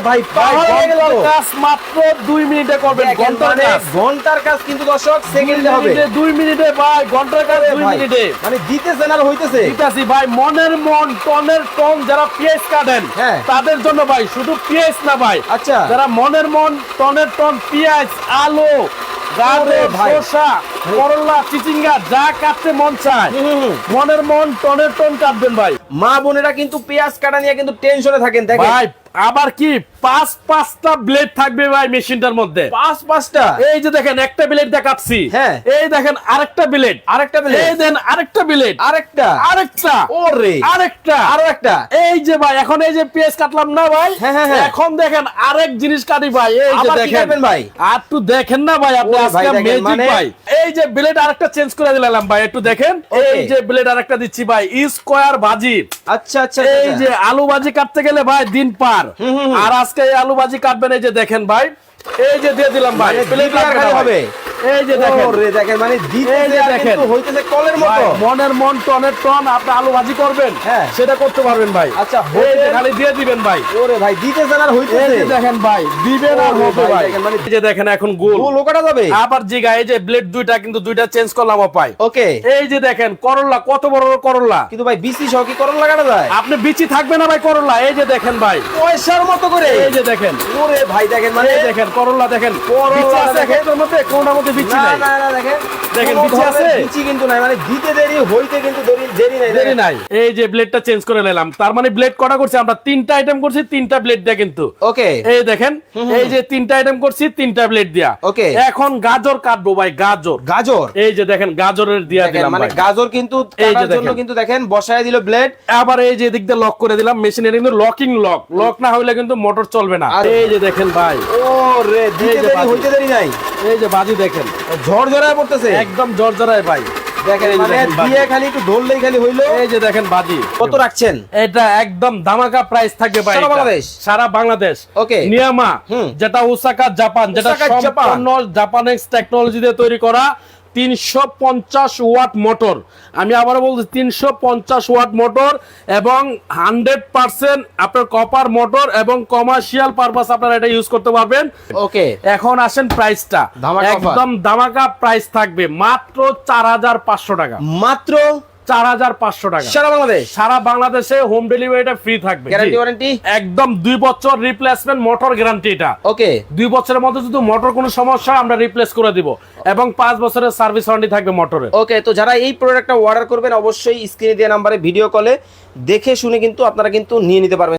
ভাই। কাজ মাত্র দুই মিনিটে করবেন ঘণ্টার মানে কাজ ঘণ্টার কাজ কিন্তু দর্শক সেকেন্ডে হবে দুই মিনিটে ভাই ঘণ্টার কাজ দুই মিনিটে মানে দিতেছেন আর হইতেছে আছে ভাই মনের মন টনের টন যারা পিএস কাটেন হ্যাঁ। তাদের জন্য ভাই শুধু পিএস না ভাই আচ্ছা যারা মনের মন টনের টন পেঁয়াজ আলু গাজর ভাই। শসা চিচিঙ্গা যা কাটতে মন চায়। মনের মন টনের টন কাটবেন ভাই। মা বোনেরা কিন্তু পেঁয়াজ কাটা নিয়ে কিন্তু টেনশনে থাকেন দেখেন। ভাই আবার কি? পাঁচ পাঁচটা ব্লেড থাকবে ভাই মেশিনটার মধ্যে। পাঁচ পাঁচটা? এই যে দেখেন একটা ব্লেড কাটছি। হ্যাঁ। এই দেখেন আরেকটা ব্লেড আরেকটা blade? এই দেন আরেকটা ব্লেড আরেকটা। আরেকটা। ওরে। আরেকটা। আরও একটা। এই যে ভাই এখন এই যে পেঁয়াজ কাটলাম না ভাই? হ্যাঁ, হ্যাঁ, হ্যাঁ। এখন দেখেন আরেক জিনিস কাটি ভাই। এই যে দেখেন। ভাই? আর একটু দেখেন না ভাই আপনি আজকে ম্যাজিক ভাই। এই যে ব্লেড আরেকটা চেঞ্জ করে দিলাম ভাই একটু দেখেন। এই যে ব্লেড আরেকটা দিচ্ছি ভাই স্কোয়ার ভাজি আচ্ছা আচ্ছা এই যে আলু ভাজি কাটতে গেলে ভাই দিন পার। আর আজকে এই আলু ভাজি কাটবেন এই যে দেখেন ভাই। এই যে দিয়ে দিলাম ভাই ব্লেড প্লেট আর হবে। এই যে দেখেন মানে দিতেছে এই যে আর দেখেন। হইতেছে কলের মতো মনের মন টনের টন আপনি আলু ভাজি করবেন হ্যাঁ। সেটা করতে পারবেন ভাই আচ্ছা, এই যে খালি দিয়ে দিবেন ভাই ওরে ভাই দিতেছেন আর হইতেছে যে দেখেন ভাই দিবেন আর হবে ভাই, ভাই মানে- এই যে দেখেন এখন গোল ফুল ওকাটা যাবে আবার জিগা এই যে ব্লেড দুইটা কিন্তু দুইটা চেঞ্জ করলাম ওকে এই যে দেখেন করল্লা কত বড় বড় করল্লা কিন্তু ভাই বিচি সহ কি করণ লাগানো যায় আপনি বিচি থাকবে না ভাই করল্লা এই যে দেখেন ভাই পয়সার মতো করে এই যে দেখেন ওরে ভাই দেখেন মানে দেখেন করল্লা দেখেন করল্লা দেখেন। মধ্যে বিচি নাই। না না দেখেন দেখেন, বিচি আছে? বিচি কিন্তু নাই মানে দিতে দেরি হইতে কিন্তু দেরি দেরি নাই দেরি নাই। এই যে ব্লেডটা চেঞ্জ করে নিলাম। তার মানে ব্লেড কটা করছি? আমরা তিনটা আইটেম করছি তিনটা ব্লেড দিয়া কিন্তু। ওকে। এই দেখেন এই যে তিনটা আইটেম করছি তিনটা ব্লেড দিয়া। Okay. এখন গাজর কাটবো ভাই গাজর। গাজর? এই যে দেখেন গাজরের দিয়া দিলাম মানে গাজর কিন্তু এই যে জন্য কিন্তু দেখেন বসায় দিল ব্লেড আবার এই যে দিক দিয়ে লক করে দিলাম মেশিনের কিন্তু লকিং লক লক না হইলে কিন্তু মোটর চলবে না। এই যে দেখেন ভাই। ও রে দিতে দেরি হইতে দেরি নাই। এই যে বাজি দেখেন। পড়তেছে। একদম ভাই। দেখেন মানে দেখেন বাজি। দিয়ে খালি একটু ধরলেই খালি হইল। এই যে দেখেন বাজি। কত রাখছেন? এটা একদম ধামাকা প্রাইস থাকবে ভাই সারা বাংলাদেশ? সারা বাংলাদেশ। ওকে। নিয়ামা। যেটা ওসাকা জাপান যেটা জাপান। সম্পূর্ণ জাপানিজ টেকনোলজি দিয়ে তৈরি করা। তিনশো পঞ্চাশ ওয়াট মোটর। আমি আবারও বলছি তিনশো পঞ্চাশ ওয়াট মোটর এবং হান্ড্রেড পার্সেন্ট আপনার কপার মোটর এবং কমার্শিয়াল পারপাস আপনারা এটা ইউজ করতে পারবেন। ওকে এখন আসেন প্রাইসটা একদম দামাকা প্রাইস থাকবে মাত্র চার হাজার পাঁচশো টাকা। মাত্র চার হাজার পাঁচশো টাকা। সারা বাংলাদেশ? সারা বাংলাদেশে হোম ডেলিভারিটা ফ্রি থাকবে। গ্যারান্টি ওয়ারেন্টি একদম দুই বছর রিপ্লেসমেন্ট মোটর গ্যারান্টি এটা। ওকে দুই বছরের মধ্যে যদি মোটর কোনো সমস্যা আমরা রিপ্লেস করে দিব। এবং পাঁচ বছরের সার্ভিস ওয়ারেন্টি থাকবে ওকে তো যারা এই প্রোডাক্টটা অর্ডার করবেন অবশ্যই স্ক্রিনে দেওয়া নাম্বারে ভিডিও কলে দেখে শুনে কিন্তু আপনারা কিন্তু নিয়ে নিতে পারবেন।